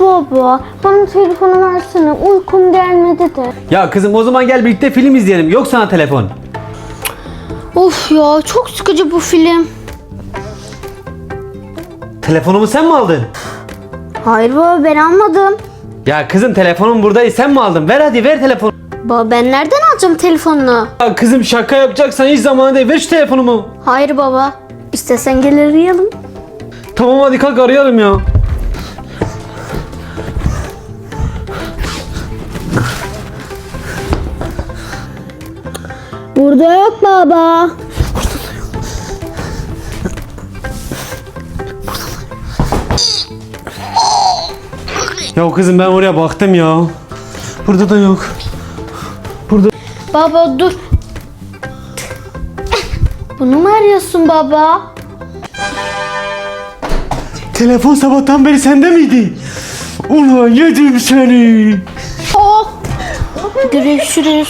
Baba bana telefonu versene uykum gelmedi de. Ya kızım o zaman gel birlikte film izleyelim. Yok sana telefon. Of ya çok sıkıcı bu film. Telefonumu sen mi aldın? Hayır baba ben almadım. Ya kızım telefonum buradaydı sen mi aldın? Ver hadi ver telefonu. Baba ben nereden alacağım telefonunu? Ya kızım şaka yapacaksan hiç zamanı değil. Ver şu telefonumu. Hayır baba. İstesen gel arayalım. Tamam hadi kalk arayalım ya. Burada yok baba. Ya kızım ben oraya baktım ya. Burada da yok. Baba dur. Bunu mu arıyorsun baba? Telefon sabahtan beri sende miydi? Ulan yedim seni. Oh. Görüşürüz.